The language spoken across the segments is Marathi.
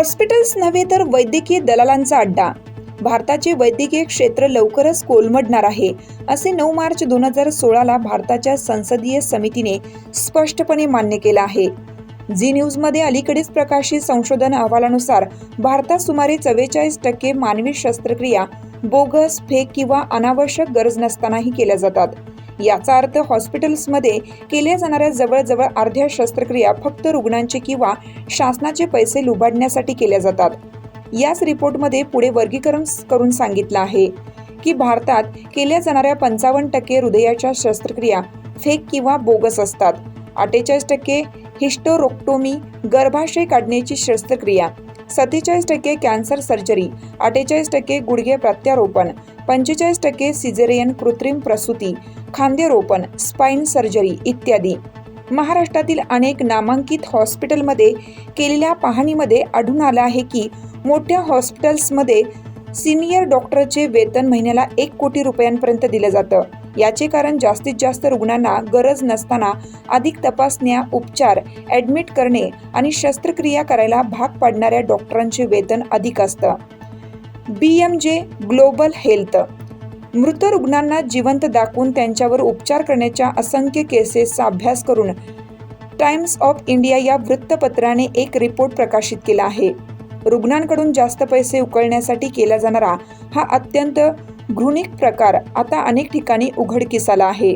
हॉस्पिटल्स नव्हे तर वैद्यकीय दलालांचा अड्डा. भारताचे वैद्यकीय क्षेत्र लवकरच कोलमडणार आहे असे नऊ मार्च दोन हजार सोळाला भारताच्या संसदीय समितीने स्पष्टपणे मान्य केलं आहे. झी न्यूजमध्ये अलीकडेच प्रकाशित संशोधन अहवालानुसार भारतात सुमारे चव्वेचाळीस टक्के मानवी शस्त्रक्रिया बोगस फेक किंवा अनावश्यक गरज नसतानाही केल्या जातात. याचा अर्थ हॉस्पिटल्समध्ये केल्या जाणाऱ्या जवळजवळ अर्ध्या शस्त्रक्रिया फक्त रुग्णांचे किंवा शासनाचे पैसे लुबाडण्यासाठी केल्या जातात. याच रिपोर्टमध्ये पुढे वर्गीकरण करून सांगितलं आहे की भारतात केल्या जाणाऱ्या पंचावन्न टक्के हृदयाच्या शस्त्रक्रिया फेक किंवा बोगस असतात. अठ्ठेचाळीस टक्के हिस्टोरोक्टोमी गर्भाशय काढण्याची शस्त्रक्रिया सत्तेचाळीस टक्के कॅन्सर सर्जरी अठ्ठेचाळीस टक्के गुडघे प्रत्यारोपण पंचेचाळीस टक्के सिझेरियन कृत्रिम प्रसूती खांदेरोपण स्पाईन सर्जरी इत्यादी. महाराष्ट्रातील अनेक नामांकित हॉस्पिटलमध्ये केलेल्या पाहणीमध्ये आढळून आलं आहे की मोठ्या हॉस्पिटल्समध्ये सिनियर डॉक्टरचे वेतन महिन्याला एक कोटी रुपयांपर्यंत दिलं जातं. याचे कारण जास्तीत जास्त रुग्णांना गरज नसताना अधिक तपासण्या उपचार ॲडमिट करणे आणि शस्त्रक्रिया करायला भाग पाडणाऱ्या डॉक्टरांचे वेतन अधिक असतं. B M J global health मृत रुग्णांना जिवंत दाखवून त्यांच्यावर उपचार करण्याच्या असंख्य केसेसचा अभ्यास करून टाइम्स ऑफ इंडिया या वृत्तपत्राने एक रिपोर्ट प्रकाशित केला आहे. रुग्णांकडून जास्त पैसे उकळण्यासाठी केला जाणारा हा अत्यंत घृणिक प्रकार आता अनेक ठिकाणी उघडकीस आला आहे.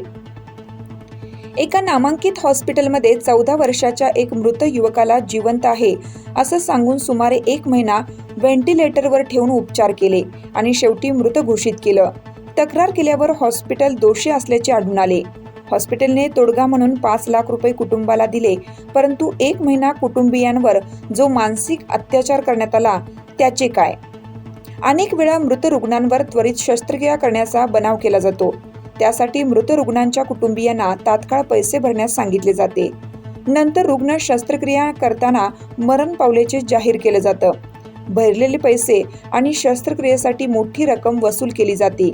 एका नामांकित हॉस्पिटलमध्ये चौदा वर्षाच्या एक मृत युवकाला जिवंत आहे असं सांगून सुमारे एक महिना व्हेंटिलेटरवर ठेवून उपचार केले आणि शेवटी मृत घोषित केलं. तक्रार केल्यावर हॉस्पिटल दोषी असल्याचे आढळून आले. हॉस्पिटलने तोडगा म्हणून पाच लाख रुपये कुटुंबाला दिले. परंतु एक महिना कुटुंबियांवर जो मानसिक अत्याचार करण्यात आला त्याचे काय? अनेक वेळा मृत रुग्णांवर त्वरित शस्त्रक्रिया करण्याचा बनाव केला जातो. त्यासाठी मृत रुग्णांच्या कुटुंबियांना तात्काळ पैसे भरण्यास सांगितले जाते. नंतर रुग्ण शस्त्रक्रिया करताना मरण पावल्याचे जाहीर केलं जातं. भरलेले पैसे आणि शस्त्रक्रियेसाठी मोठी रक्कम वसूल केली जाते.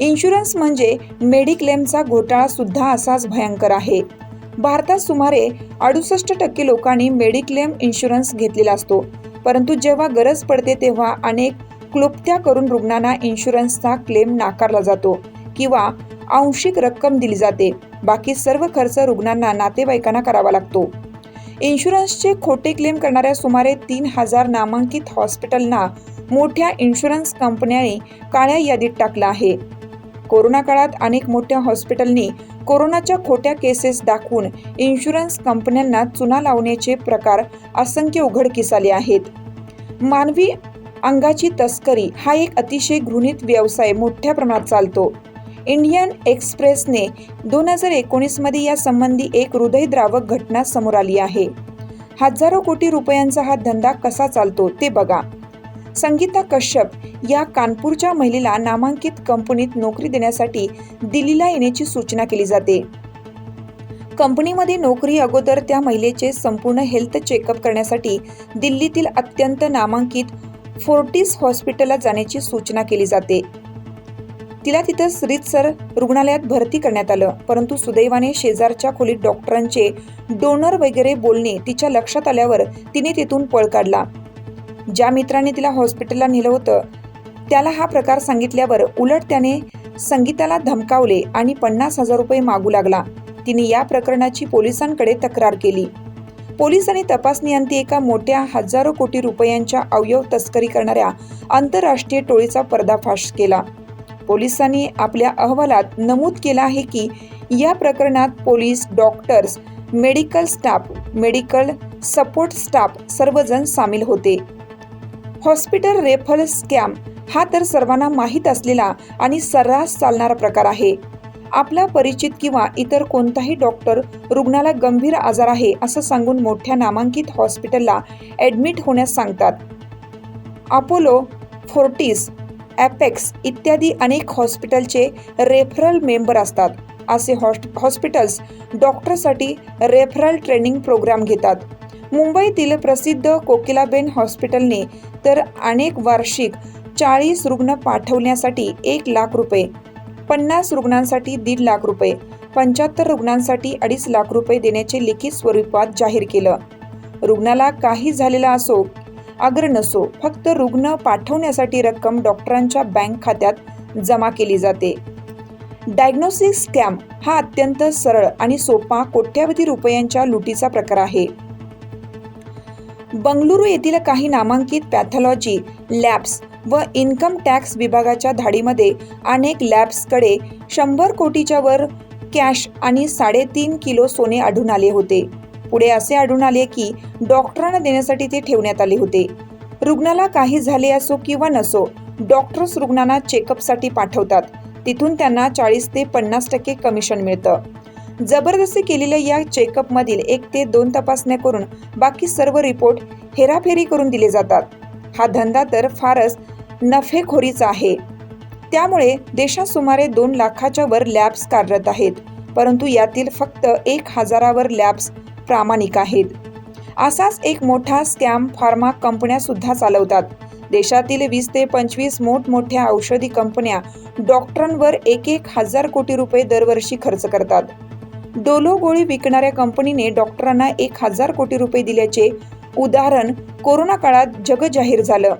इन्शुरन्स म्हणजे मेडिक्लेमचा घोटाळा सुद्धा असाच भयंकर आहे. भारतात सुमारे अडुसष्ट टक्के लोकांनी मेडिक्लेम इन्शुरन्स घेतलेला असतो. परंतु जेव्हा गरज पडते तेव्हा अनेक क्लुप्त्या करून रुग्णांना इन्शुरन्सचा क्लेम नाकारला जातो किंवा आंशिक रक्कम दिली जाते. बाकी सर्व खर्च रुग्णांना नातेवाईकांना करावा लागतो. इन्शुरन्सचे खोटे क्लेम करणाऱ्या सुमारे तीन हजार नामांकित हॉस्पिटलना मोठ्या इन्शुरन्स कंपन्यांनी काळ्या यादीत टाकलं आहे. कोरोना काळात अनेक मोठ्या हॉस्पिटलनी कोरोनाच्या खोट्या केसेस दाखवून इन्शुरन्स कंपन्यांना चुना लावण्याचे प्रकार असंख्य उघडकीस आले आहेत. मानवी अंगाची तस्करी हा एक अतिशय घृणित व्यवसाय मोठ्या प्रमाणात चालतो. इंडियन एक्सप्रेसने दोन हजार एकोणीसमध्ये यासंबंधी एक हृदयद्रावक घटना समोर आली आहे. हजारो कोटी रुपयांचा हा धंदा कसा चालतो ते बघा. संगीता कश्यप या कानपूरच्या महिलेला नामांकित कंपनीत नोकरी देण्यासाठी दिल्लीला येण्याची सूचना केली जाते. कंपनीमध्ये नोकरी अगोदर त्या महिलेचे संपूर्ण हेल्थ चेकअप करण्यासाठी दिल्लीतील अत्यंत नामांकित फोर्टिस हॉस्पिटलला जाण्याची सूचना केली जाते. तिला तिथं श्रीतसर रुग्णालयात भरती करण्यात आलं परंतु सुदैवाने शेजारच्या खोलीत डॉक्टरांचे डोनर वगैरे बोलणे तिच्या लक्षात आल्यावर तिने तिथून पळ काढला. ज्या मित्राने तिला हॉस्पिटलला नेलं होतं त्याला हा प्रकार सांगितल्यावर उलट त्याने संगीताला धमकावले आणि पन्नास हजार रुपये मागू लागला. तिने या प्रकरणाची पोलिसांकडे तक्रार केली. पोलिसांनी तपासणी अंती एका मोठ्या हजारो कोटी रुपयांच्या अवयव तस्करी करणाऱ्या आंतरराष्ट्रीय टोळीचा पर्दाफाश केला. पोलिसांनी आपल्या अहवालात नमूद केला आहे की या प्रकरणात police doctors medical staff medical support staff सर्वजण सामील होते. हॉस्पिटल रेफल स्कॅम हा तर सर्वांना माहीत असलेला आणि सर्रास चालणारा प्रकार आहे. आपला परिचित किंवा इतर कोणताही डॉक्टर रुग्णाला गंभीर आजार आहे असं सांगून मोठ्या नामांकित हॉस्पिटलला ॲडमिट होण्यास सांगतात. अपोलो फोर्टिस ॲपेक्स इत्यादी अनेक हॉस्पिटलचे रेफरल मेंबर असतात. असे हॉस्ट हॉस्पिटल्स डॉक्टरसाठी रेफरल ट्रेनिंग प्रोग्राम घेतात. मुंबईतील प्रसिद्ध कोकिलाबेन हॉस्पिटलने तर अनेक वार्षिक चाळीस रुग्ण पाठवण्यासाठी एक लाख रुपये पन्नास रुग्णांसाठी दीड लाख रुपये पंच्याहत्तर रुग्णांसाठी अडीच लाख रुपये देण्याचे लिखित स्वरूपात जाहीर केलं. रुग्णाला काही झालेला असो अग्र नसो फक्त रुग्ण पाठवण्यासाठी रक्कम डॉक्टरांच्या बँक खात्यात जमा केली जाते. डायग्नोसिस स्कॅम हा अत्यंत सरळ आणि सोपा कोट्यावधी रुपयांच्या लुटीचा प्रकार आहे. बंगळुरू येथील काही नामांकित पॅथॉलॉजी लॅब्स व इन्कम टॅक्स विभागाच्या धाडीमध्ये अनेक लॅब्सकडे शंभर कोटीच्या वर कॅश आणि साडेतीन किलो सोने आढळून आले होते. पुढे असे आढळून आले की डॉक्टरांना देण्यासाठी ते ठेवण्यात आले होते. रुग्णाला काही झाले असो किंवा नसो डॉक्टर्स रुग्णांना चेकअपसाठी पाठवतात. तिथून त्यांना चाळीस ते पन्नास टक्के कमिशन मिळतं. जबरदस्ती केलेल्या या चेकअपमधील एक ते दोन तपासण्या करून बाकी सर्व रिपोर्ट हेराफेरी करून दिले जातात. हा धंदा तर फारच नफेखोरीचा आहे. त्यामुळे देशात सुमारे दोन लाखाच्या वर लॅब्स कार्यरत आहेत परंतु यातील फक्त एक हजारावर लॅब्स प्रामाणिक आहेत. असाच एक मोठा स्कॅम फार्मा कंपन्या सुद्धा चालवतात. देशातील वीस ते पंचवीस मोठमोठ्या औषधी कंपन्या डॉक्टरांवर एक एक हजार कोटी रुपये दरवर्षी खर्च करतात. डोलो गोळी विकणाऱ्या कंपनीने डॉक्टरांना एक हजार कोटी रुपये दिल्याचे उदाहरण कोरोना काळात जगजाहीर झालं.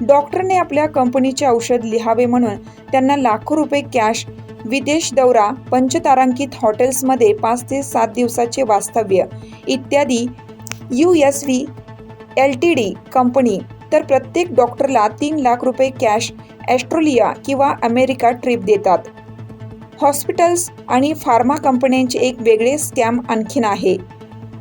डॉक्टरने आपल्या कंपनीचे औषध लिहावे म्हणून त्यांना लाखो रुपये कॅश विदेश दौरा पंचतारांकित हॉटेल्समध्ये पाच ते सात दिवसाचे वास्तव्य इत्यादी U S V L T D company. तर प्रत्येक डॉक्टरला तीन लाख रुपये कॅश ॲस्ट्रोलिया किंवा अमेरिका ट्रिप देतात. हॉस्पिटल्स आणि फार्मा कंपन्यांचे एक वेगळे स्कॅम आणखीन आहे.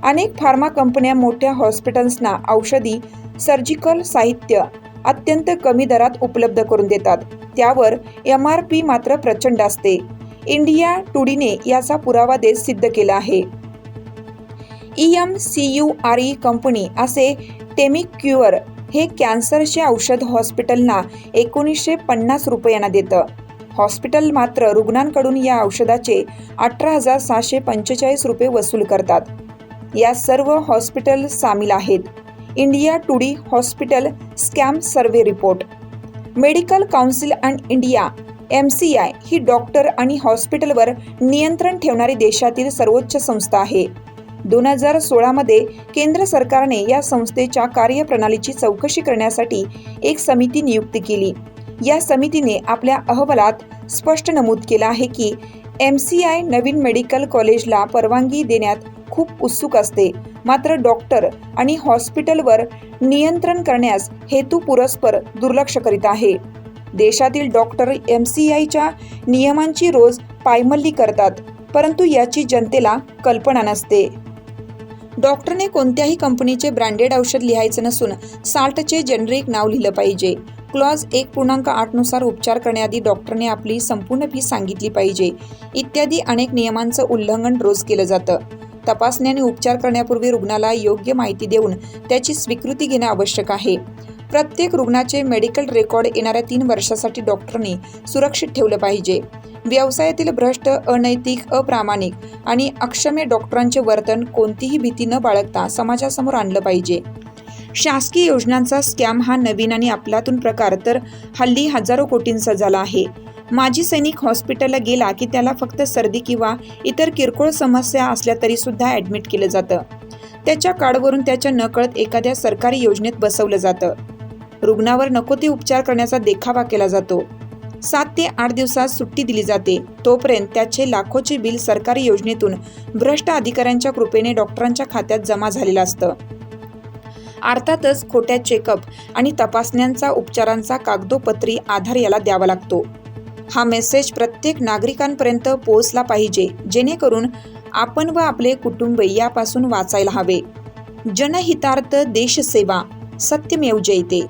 अनेक फार्मा कंपन्या मोठ्या हॉस्पिटल्सना औषधी सर्जिकल साहित्य अत्यंत कमी दरात उपलब्ध करून देतात. त्यावर एम आर पी मात्र प्रचंड असते. इंडिया टुडीने याचा पुरावा देत सिद्ध केला आहे. E M C U R E company असे टेमिक्युअर हे कॅन्सरचे औषध हॉस्पिटलना एकोणीसशे पन्नास रुपयांना देतं. हॉस्पिटल मात्र रुग्णांकडून या औषधाचे अठरा हजार सहाशे पंचेचाळीस रुपये वसूल करतात. या सर्व हॉस्पिटल सामील आहेत. India today hospital scam survey report. Medical council and India M C I he doctor आणि हॉस्पिटलवर नियंत्रण ठेवणारी देशातील सर्वोच्च संस्था आहे. दोन हजार सोळामध्ये केंद्र सरकारने या संस्थेच्या कार्यप्रणालीची चौकशी करण्यासाठी एक समिती नियुक्त केली. या समितीने आपल्या अहवालात स्पष्ट नमूद केलं आहे की एम सी आय नवीन मेडिकल कॉलेजला परवानगी देण्यात खूप उत्सुक असते. मात्र डॉक्टर आणि हॉस्पिटलवर नियंत्रण करण्यास हेतू पुरस्पर दुर्लक्ष करीत आहे. देशातील डॉक्टर एम सी आयच्या नियमांची रोज पायमल्ली करतात परंतु याची जनतेला कल्पना नसते. डॉक्टरने कोणत्याही कंपनीचे ब्रँडेड औषध लिहायचं नसून साल्टचे जेनरिक नाव लिहिलं पाहिजे. क्लॉज एक पूर्णांक आठनुसार उपचार करण्याआधी डॉक्टरने आपली संपूर्ण फी सांगितली पाहिजे. इत्यादी अनेक नियमांचं उल्लंघन रोज केलं जातं. तपासणी आणि उपचार करण्यापूर्वी रुग्णाला योग्य माहिती देऊन त्याची स्वीकृती घेणे आवश्यक आहे. प्रत्येक रुग्णाचे मेडिकल रेकॉर्ड येणाऱ्या तीन वर्षासाठी डॉक्टरने सुरक्षित ठेवलं पाहिजे. व्यवसायातील भ्रष्ट अनैतिक अप्रामाणिक आणि अक्षम्य डॉक्टरांचे वर्तन कोणतीही भीती न बाळगता समाजासमोर आणलं पाहिजे. शासकीय योजनांचा स्कॅम हा नवीन आणि आपलातून प्रकार तर हल्ली हजारो कोटींचा झाला आहे. माजी सैनिक हॉस्पिटलला गेला की त्याला फक्त सर्दी किंवा इतर किरकोळ समस्या असल्या तरी सुद्धा ॲडमिट केलं जातं. त्याच्या कार्डवरून त्याच्या नकळत एखाद्या सरकारी योजनेत बसवलं जातं. रुग्णावर नको ते उपचार करण्याचा देखावा केला जातो. सात ते आठ दिवसात सुट्टी दिली जाते. तोपर्यंत त्याचे लाखोचे बिल सरकारी योजनेतून भ्रष्ट अधिकाऱ्यांच्या कृपेने डॉक्टरांच्या खात्यात जमा झालेलं असतं. अर्थातच खोट्या चेकअप आणि तपासण्यांचा उपचारांचा कागदोपत्री आधार याला द्यावा लागतो. हा मेसेज प्रत्येक नागरिकांपर्यंत पोहोचला पाहिजे जेणेकरून आपण व आपले कुटुंब यापासून वाचायला हवे. जनहितार्थ देशसेवा सत्यमेव जयते.